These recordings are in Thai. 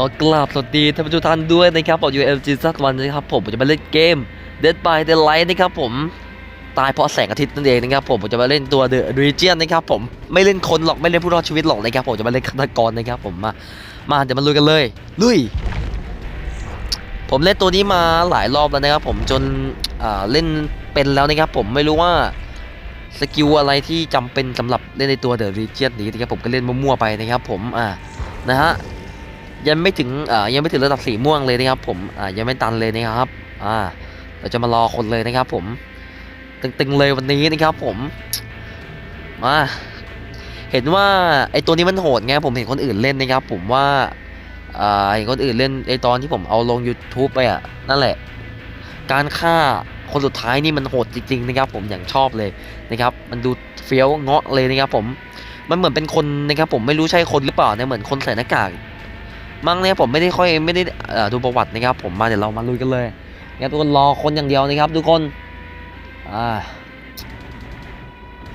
ก็กราบสวัสดีท่านผู้ชมท่านด้วยนะครับผมอยู่ LG สักวันนะครับผมผมจะมาเล่นเกม Dead by Daylight นะครับผมตายเพราะแสงอาทิตย์นั่นเองนะครับผมผมจะมาเล่นตัว The Region นะครับผมไม่เล่นคนหรอกไม่เล่นผู้รอดชีวิตหรอกนะครับผมจะมาเล่นฆาตกรนะครับผมมามาเดี๋ยวมาลุยกันเลยลุยผมเล่นตัวนี้มาหลายรอบแล้วนะครับผมจนเล่นเป็นแล้วนะครับผมไม่รู้ว่าสกิลอะไรที่จำเป็นสำหรับเล่นในตัว The Region นี้นะครับผมก็เล่นมั่วๆไปนะครับผมอ่านะฮะ ยังไม่ถึงอ่ายังไม่ถึงระดับสีม่วงเลยนะครับ ผมอ่ายังไม่ตันเลยนะครับอ่าเราจะมารอคนเลยนะครับ ผมตึงๆเลยวันนี้นะครับ ผมมาเห็นว่าไอตัวนี้มันโหดไงผมเห็นคนอื่นเล่นนะครับ ผมว่าอ่าเห็นคนอื่นเล่นไอตอนที่ผมเอาลง YouTube ไปอะนั่นแหละ การฆ่าคนสุดท้ายนี่มันโหดจริงๆนะครับ ผมอย่างชอบเลยนะครับ มันดูเฟี้ยวเงาะเลยนะครับ ผมมันเหมือนเป็นคนนะครับ ผมไม่รู้ใช่คนหรือเปล่าเนี่ยเหมือนคนใส่หน้ากาก มั้งเนี่ยผมไม่ได้ค่อยไม่ได้ดูประวัตินะครับ ผมมาเดี๋ยวเรามาลุยกันเลยนะครับทุกคนรอคนอย่างเดียวนะครับทุกคนอ่า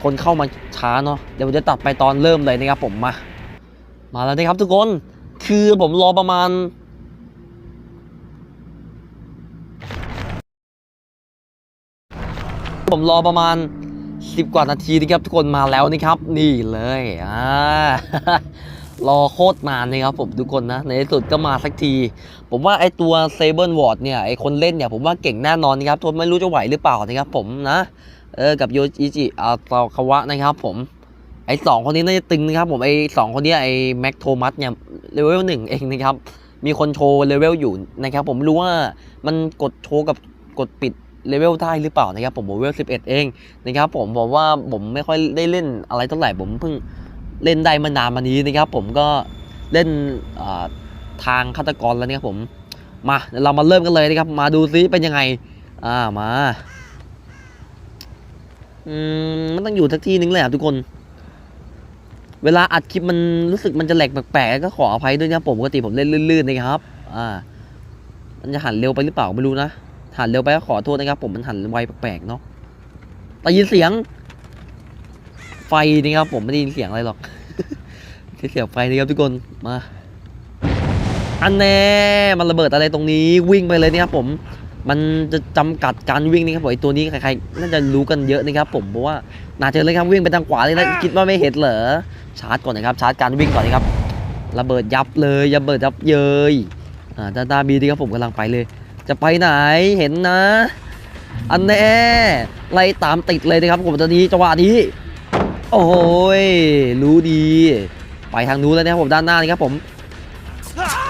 คนเข้ามาช้าเนาะเดี๋ยวจะตัดไปตอนเริ่มเลยนะครับผมมา มาแล้วนะครับทุกคนคือผมรอประมาณผมรอประมาณ 10 กว่านาทีนะครับทุกคนมาแล้วนะครับ นี่เลยอ่า รอโคตรนานนะครับผมทุกคนนะ ในที่สุดก็มาสักที ผมว่าไอตัวเซเบิลวอร์ดเนี่ย ไอคนเล่นเนี่ย ผมว่าเก่งแน่นอนนะครับทนไม่รู้จะไหวหรือเปล่านะครับผมนะ เออ กับโยอิจิอาตาคาวะนะครับผมไอสองคนนี้น่าจะตึงนะครับผมไอสองคนเนี้ไอแม็กโทมัสเนี่ยเลเวลหนึ่งเองนะครับมีคนโชว์เลเวลอยู่นะครับผมไม่รู้ว่ามันกดโชว์กับกดปิดเลเวลได้หรือเปล่านะครับผมผมเลเวล11 เองนะครับผมบอกว่าผมไม่ค่อยได้เล่นอะไรเท่าไหร่ผมเพิ่ง เล่นได้มานานมานี้นะครับ ผมก็เล่นทางฆาตกรแล้วนะครับผมมาเรามาเริ่มกันเลยนะครับ มาดูซิเป็นยังไง อ่ามาอืมมันต้องอยู่ทักที่นึงเลยครับทุกคน เวลาอัดคลิปมันรู้สึกมันจะแหลกแปลกๆก็ขออภัยด้วยนะผมปกติผมเล่นลื่นๆนะครับ อ่า มันจะหันเร็วไปหรือเปล่าไม่รู้นะหันเร็วไปก็ขอโทษนะครับ ผมมันหันไวแปลกๆเนาะได้ยินเสียง ไฟนี่ครับผมไม่ได้ยินเสียงอะไรหรอกเสียงไฟนี่ครับทุกคนมาอันแน่มันระเบิดอะไรตรงนี้วิ่งไปเลยนะครับผมมันจะจำกัดการวิ่งนี่ครับผมไอตัวนี้ใครๆน่าจะรู้กันเยอะนะครับผมเพราะว่าน่าจะเลยครับวิ่งไปทางขวาเลยนะคิดว่าไม่เห็นเหรอชาร์จก่อนนะครับชาร์จการวิ่งก่อนนะครับระเบิดยับเลยระเบิดยับเยยอ่าตาตาบีดีครับผมกำลังไปเลย จะไปไหนเห็นนะ อันแน่ไล่ตามติดเลยนะครับผมตอนนี้จังหวะนี้ โอ้ยรู้ดี ไปทางนู้นแล้วนะครับผมด้านหน้านี่ครับผม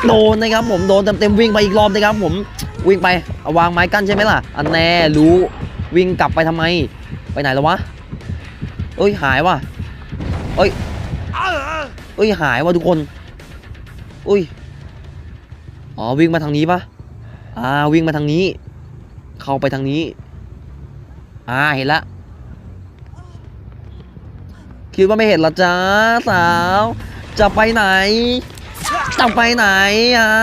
โดนนะครับผมโดนเต็มๆวิ่งไปอีกรอบนะครับผมวิ่งไปเอาวางไม้กั้นใช่ไหมล่ะ อันแน่รู้วิ่งกลับไปทำไม ไปไหนแล้ววะเอ้ยหายว่ะเอ้ยเอ้ยหายว่ะทุกคนอุ้ยอ๋อวิ่งมาทางนี้ปะอ่าวิ่งมาทางนี้ เข้าไปทางนี้ อ่าเห็นละ คิดว่าไม่เห็นเหรอจ้าสาว จะไปไหน จะไปไหนฮะ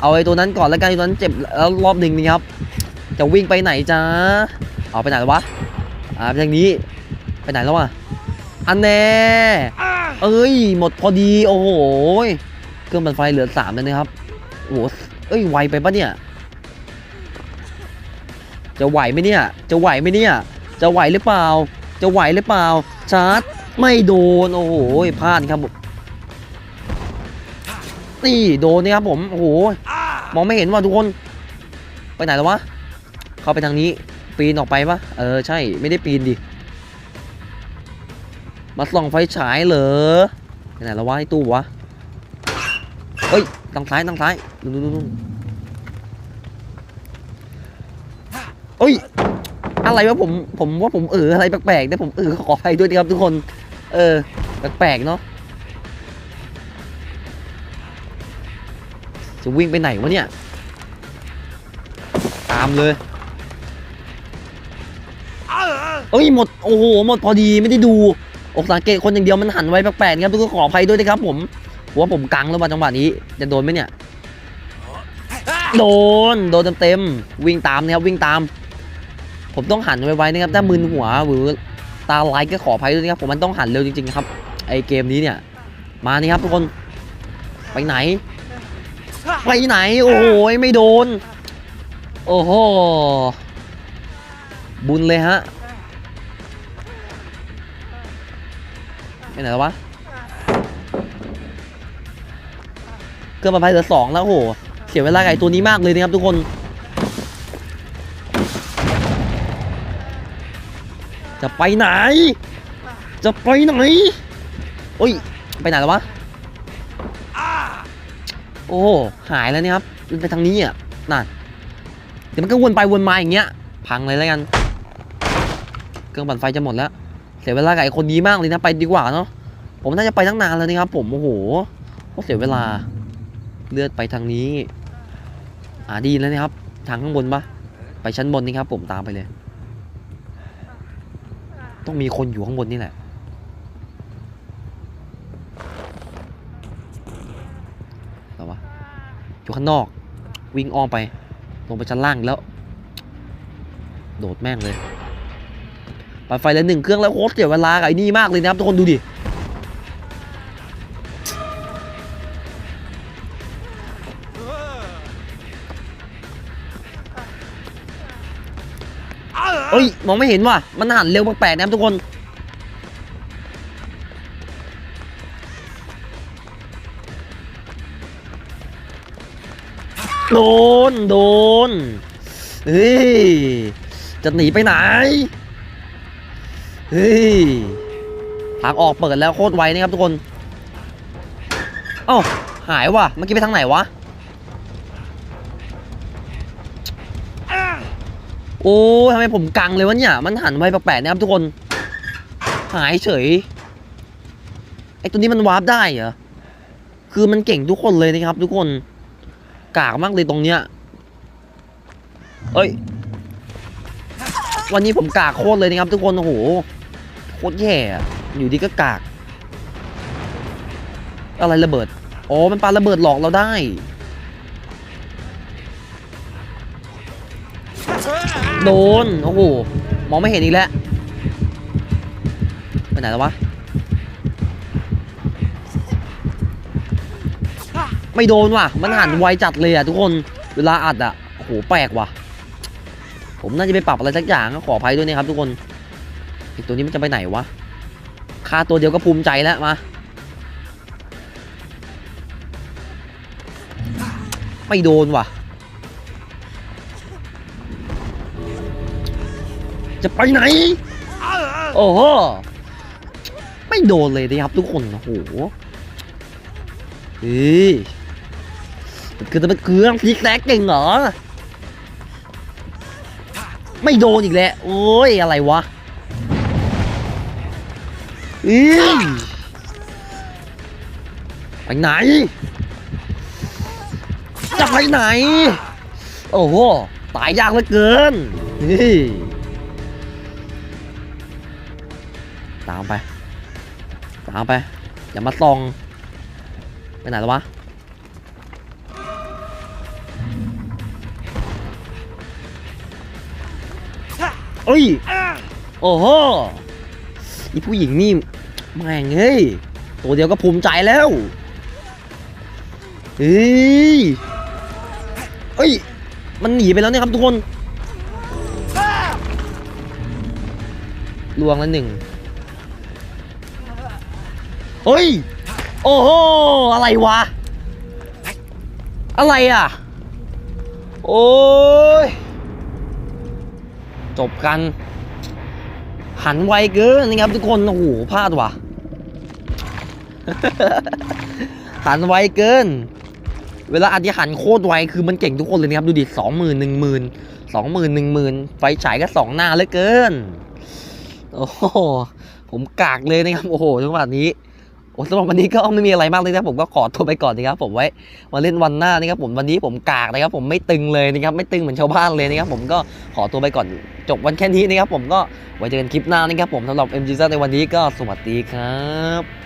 เอาไอ้ตัวนั้นก่อนแล้วกันตัวนั้นเจ็บแล้วรอบหนึ่งนี่ครับ จะวิ่งไปไหนจ้าเอาไปไหนวะอ่าไปทางนี้ไปไหนแล้ววะอันแน่เอ้ย หมดพอดีโอ้โหเครื่องปั่นไฟเหลือสามเลยนะครับโอ้โหเอ้ยไวไปปะเนี่ยจะไหวไหมเนี่ย จะไหวไหมเนี่ย จะไหวหรือเปล่า จะไหวหรือเปล่า ชาร์จ ไม่โดน โอ้โหพลาดครับผมนี่โดนนี่ครับผม โอ้โห มองไม่เห็นว่ะทุกคน ไปไหนแล้ววะ เข้าไปทางนี้ ปีนออกไปปะเออ ใช่ ไม่ได้ปีนดิ มาส่องไฟฉายเหรอ ไปไหนแล้ววะไอ้ตู้วะ เฮ้ยทางซ้ายทางซ้ายนู่นนู่นนู่นเฮ้ย อะไรวะผม ผมว่าผมเอออะไรแปลกๆแต่ผมเออขออภัยด้วยนะครับทุกคน เออ แปลกๆเนาะจะวิ่งไปไหนวะเนี่ย ตามเลยเอ้ยหมดโอ้โหหมดพอดีไม่ได้ดูอกสังเกตคนอย่างเดียวมันหันไว้แปลกๆครับทุกคนขออภัยด้วยนะครับผมว่าผมกังแล้วว่าจังหวะนี้จะโดนไหมเนี่ยโดนโดนเต็มๆวิ่งตามนะครับวิ่งตาม ผมต้องหันไวๆนะครับถ้ามึนหัวหรือ ตาไลายก็ขออภัยด้วยนะครับผมมันต้องหันเร็วจริงๆครับไอเกมนี้เนี่ยมานี่ครับทุกคนไปไหน ไปไหนโอ้โหไม่โดน โอ้โหบุญเลยฮะไปไหนแล้ววะเครื่องบรรพัยเหลือสองแล้วโอ้โหเสียเวลาไอ้ตัวนี้มากเลยนะครับทุกคน จะไปไหน จะไปไหนโอ้ย ไปไหนแล้ววะ โอ้ หายแล้วเนี่ยครับ มันไปทางนี้อะน่ะเดี๋ยวมันก็วนไปวนมาอย่างเงี้ย พังเลยแล้วกัน เครื่องปั่นไฟจะหมดแล้ว เสียเวลากับไอ้คนนี้มากเลยนะ ไปดีกว่าเนาะ ผมน่าจะไปตั้งนานแล้วนะครับ ผม โอ้โหโคตรเสียเวลา เลือดไปทางนี้ อ่าดีแล้วนะครับ ทางข้างบนปะไปชั้นบนนี่ครับ ผมตามไปเลย ต้องมีคนอยู่ข้างบนนี่แหละแล้ววะ อยู่ข้างนอก วิ่งอ้อมไป ลงไปชั้นล่างแล้ว โดดแม่งเลยปัดไฟแล้วหนึ่งเครื่องแล้วโคตรเสียเวลากับไอ้นี่มากเลยนะครับทุกคนดูดิ เอ้ยมองไม่เห็นว่ะ มันหันเร็วแปลกๆนะครับทุกคน โดน โดนเฮ้ย จะหนีไปไหน เฮ้ย ทางออกเปิดแล้วโคตรไวนะครับทุกคน เอ้า หายว่ะ เมื่อกี้ไปทางไหนวะ โอ้ทำไมผมกังเลยวะเนี่ย มันหันไวแปลกๆนะครับทุกคน หายเฉย ไอตัวนี้มันวาร์ปได้เหรอ คือมันเก่งทุกคนเลยนะครับ ทุกคน กากมากเลยตรงเนี้ย เอ้ย วันนี้ผมกากโคตรเลยนะครับ ทุกคน โอ้โห โคตรแย่ อยู่ดีก็กาก อะไรระเบิด อ๋อ มันปาระเบิดหลอกเราได้ โดน โอ้โห มองไม่เห็นอีกแล้วไปไหนแล้ววะ ไม่โดนว่ะ มันหันไวจัดเลยอะทุกคน เวลาอัดอะ โอ้โห แปลกว่ะ ผมน่าจะไปปรับอะไรสักอย่างก็ขออภัยด้วยนะครับทุกคนอีกตัวนี้มันจะไปไหนวะ ค่าตัวเดียวก็ภูมิใจแล้วมา ไม่โดนว่ะ จะไปไหน โอ้โห ไม่โดนเลยนะครับทุกคนโอ้โหเฮ้ยคือจะเป็นเครื่องพลิกแซกเก่งเหรอ ไม่โดนอีกแล้ว โอ้ย อะไรวะอีไปไหน จะไปไหน โอ้โห ตายยากเหลือเกิน นี่ ตามไป ตามไป อย่ามาส่อง ไปไหนแล้ววะ เอ้ย โอ้โหอีผู้หญิงนี่แม่งเฮ้ย ตัวเดียวก็ภูมิใจแล้วเฮ้ยเอ้ย มันหนีไปแล้วเนี่ยครับทุกคนลวงแล้วหนึ่ง เฮ้ย โอ้โห อะไรวะ อะไรอะ โอ้ย จบกัน หันไวเกินนะครับทุกคน โอ้โห พลาดว่ะ หันไวเกิน เวลาอัดที่หันโคตรไว คือมันเก่งทุกคนเลยนะครับ ดูดิสองหมื่นหนึ่งหมื่นสองหมื่นหนึ่งหมื่นไฟฉายก็สองหน้าเหลือเกิน โอ้โหผมกากเลยนะครับ โอ้โหจังหวะนี้ สำหรับวันนี้ก็ไม่มีอะไรมากเลยนะผมก็ขอตัวไปก่อนนะครับผมไว้มาเล่นวันหน้านะครับผมวันนี้ผมกากนะครับผมไม่ตึงเลยนะครับไม่ตึงเหมือนชาวบ้านเลยนะครับผมก็ขอตัวไปก่อนจบวันแค่นี้นะครับผมก็ไว้เจอกันคลิปหน้านะครับผมสำหรับ MG ในวันนี้ก็สวัสดีครับ